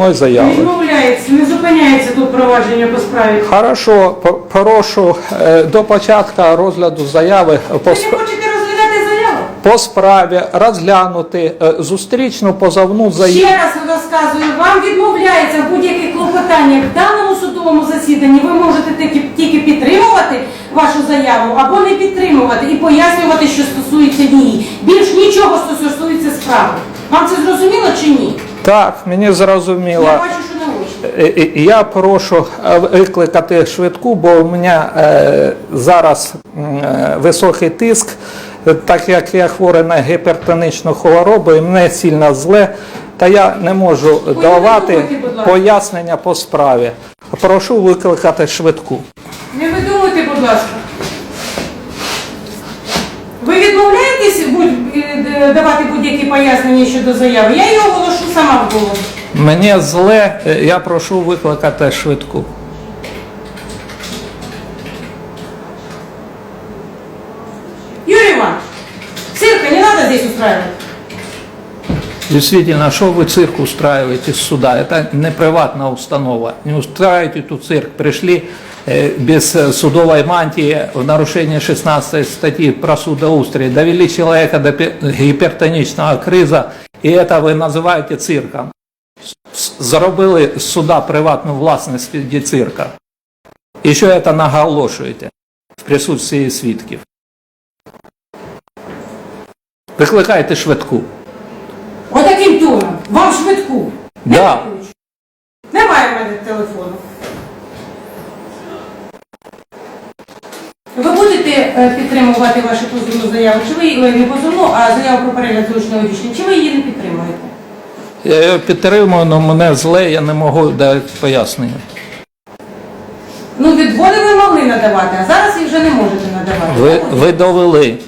одної заяви. Відмовляється, не зупиняється тут провадження по справі. Хорошо, по- прошу е, до початку розгляду заяви по, Ви не сп- хочете розглядати заяву? по справі розглянути е, зустрічну позовну заяву. Ще раз розказую, вам відмовляється в будь-яких клопотаннях в даному судовому засіданні. Ви можете тільки, тільки підтримувати вашу заяву або не підтримувати і пояснювати, що стосується її. Більш нічого, що стосується справи. Вам це зрозуміло чи ні? Так, мені зрозуміло. Я бачу, що. Е, е, Я прошу е, викликати швидку, бо у мене зараз високий тиск, так як я хворий на гіпертонічну хворобу, і мене сильно зле, та я не можу давати пояснення по справі. Прошу викликати швидку. Не видумуйте, будь ласка. Ви відмовляєтесь будь- е, давати будь-які пояснення щодо заяви? Я її оголошу сама в голову. Мені зле, е, я прошу викликати швидку. Юрий Иванович, цирка не надо здесь устраивать. Действительно, что вы цирк устраиваете с суда? Это не приватная установа. Не устраивайте тут цирк. Пришли э, без э, судовой мантии в нарушение 16 статьи про судоустрой, довели человека до пе- гипертоничного криза, и это вы называете цирком. С- Заробили з суда приватну власність від цирка. І що це наголошуєте в присутствии свідків. Викликайте швидку. Вам швидку. Не Да. Немає в мене телефону. Ви будете е, підтримувати вашу позовну заяву, чи ви її- ой, не позовну, а заяву про перегляд зручного рішення, чи ви її не підтримуєте? Я його підтримую, але мене зле, я не можу дати пояснення. Ну, відводи ви могли надавати, а зараз їх вже не можете надавати. Ви, ви довели?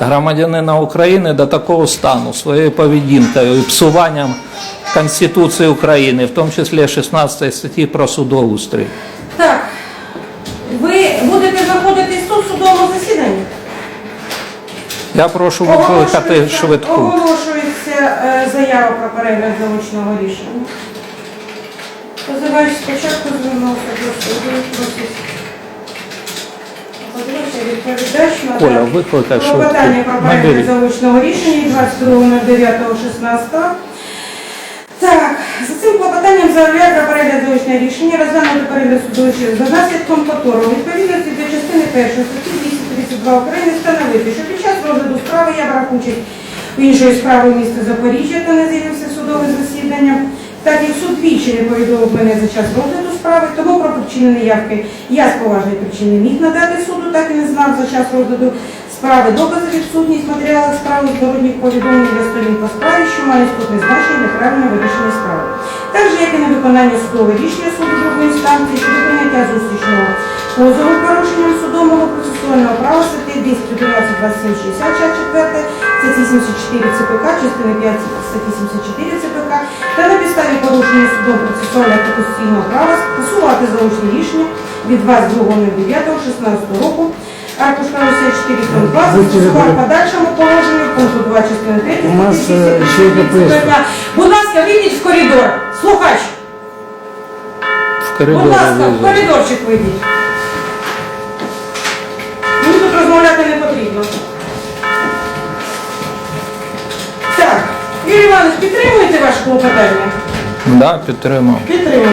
Громадянина України до такого стану своєю поведінкою і псуванням Конституції України, в тому числі 16 статті про судоустрій. Так. Ви будете знаходитись тут в судовому засіданні? Я прошу викликати швидку. Оголошується е, заява про перегляд заочного рішення. Позивач спочатку звернувся до суду, Коля, викликай швидку. клопотання про Наберіть. заочного рішення 22.09.16. Так, за цим клопотанням заявляє про перегляд заочного рішення, розглянути перегляд судовища за наслідком которого відповідності до частини першої статті 232 України встановити, що під час розгляду справи я брав участь в іншої справи міста Запоріжжя та не з'явився судове засідання. Так як суд двічі не повідомив мене за час розгляду справи, тому про причини неявки я з поважної причини міг надати суду, так і не знав за час розгляду справи докази відсутність матеріалів справи зворотніх повідомлень для сторін по справі, що має істотне значення для правильного вирішення справи. Так же, як і на виконання судового рішення суду другої інстанції щодо прийняття зустрічного позову порушенням судового процесуального права статті 211, 27, 64, статті 74 ЦПК, частини 5 статті 74 ЦПК та на підставі порушення судом процесуального та конституційного права скасувати заочне рішення від 22.09.16 року Аркуш 64 пункт 2 застосувати подальшому положенню пункту 2 частини 3 У нас, е, ще є 230 записка. Будь ласка, вийдіть в коридор. Слухач, В будь ласка, в коридорчик вийдіть. Мені тут розмовляти не потрібно. Так, Юрій Іванович, підтримуєте ваше клопотання? Да, підтримав. Підтримую.